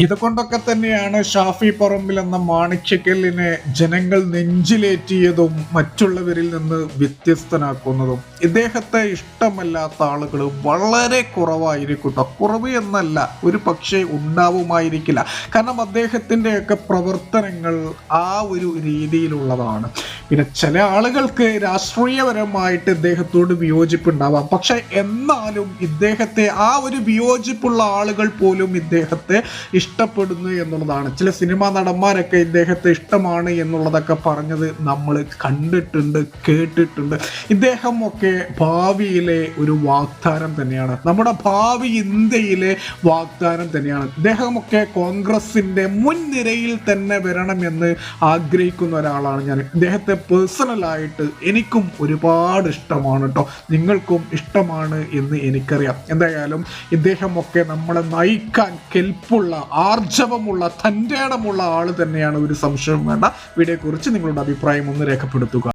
ഇതുകൊണ്ടൊക്കെ തന്നെയാണ് ഷാഫി പറമ്പിൽ എന്ന മാണിക്യക്കല്ലിനെ ജനങ്ങൾ നെഞ്ചിലേറ്റിയതും മറ്റുള്ളവരിൽ നിന്ന് വ്യത്യസ്തനാക്കുന്നതും. ഇദ്ദേഹത്തെ ഇഷ്ടമല്ലാത്ത ആളുകൾ വളരെ കുറവായിരിക്കും. കുറവ് എന്നല്ല ഒരു പക്ഷേ ഉണ്ടാവുമായിരിക്കില്ല. കാരണം അദ്ദേഹത്തിന്റെയൊക്കെ പ്രവർത്തനങ്ങൾ ആ ഒരു രീതിയിലുള്ളതാണ്. പിന്നെ ചില ആളുകൾക്ക് രാഷ്ട്രീയപരമായിട്ട് ഇദ്ദേഹത്തോട് വിയോജിപ്പുണ്ടാവാം. പക്ഷെ എന്നാലും ഇദ്ദേഹത്തെ ആ ഒരു വിയോജിപ്പുള്ള ആളുകൾ പോലും ഇദ്ദേഹത്തെ ഇഷ്ടപ്പെടുന്നു എന്നുള്ളതാണ്. ചില സിനിമാ നടന്മാരൊക്കെ ഇദ്ദേഹത്തെ ഇഷ്ടമാണ് എന്നുള്ളതൊക്കെ പറഞ്ഞത് നമ്മൾ കണ്ടിട്ടുണ്ട് കേട്ടിട്ടുണ്ട്. ഇദ്ദേഹം ഒക്കെ ഭാവിയിലെ ഒരു വാഗ്ദാനം തന്നെയാണ്. നമ്മുടെ ഭാവി ഇന്ത്യയിലെ വാഗ്ദാനം തന്നെയാണ്. ഇദ്ദേഹമൊക്കെ കോൺഗ്രസിന്റെ മുൻനിരയിൽ തന്നെ വരണമെന്ന് ആഗ്രഹിക്കുന്ന ഒരാളാണ് ഞാൻ. ഇദ്ദേഹത്തെ പേഴ്സണലായിട്ട് എനിക്കും ഒരുപാട് ഇഷ്ടമാണ് കേട്ടോ നിങ്ങൾക്കും ഇഷ്ടമാണ് എന്ന് എനിക്കറിയാം. എന്തായാലും ഇദ്ദേഹമൊക്കെ നമ്മളെ നയിക്കാൻ കെൽപ്പുള്ള ആർജവമുള്ള തന്റെ ഇടമുള്ള ആൾ തന്നെയാണ് ഒരു സംശയം വേണ്ട. വീഡിയോയെക്കുറിച്ച് നിങ്ങളുടെ അഭിപ്രായം ഒന്ന് രേഖപ്പെടുത്തുക.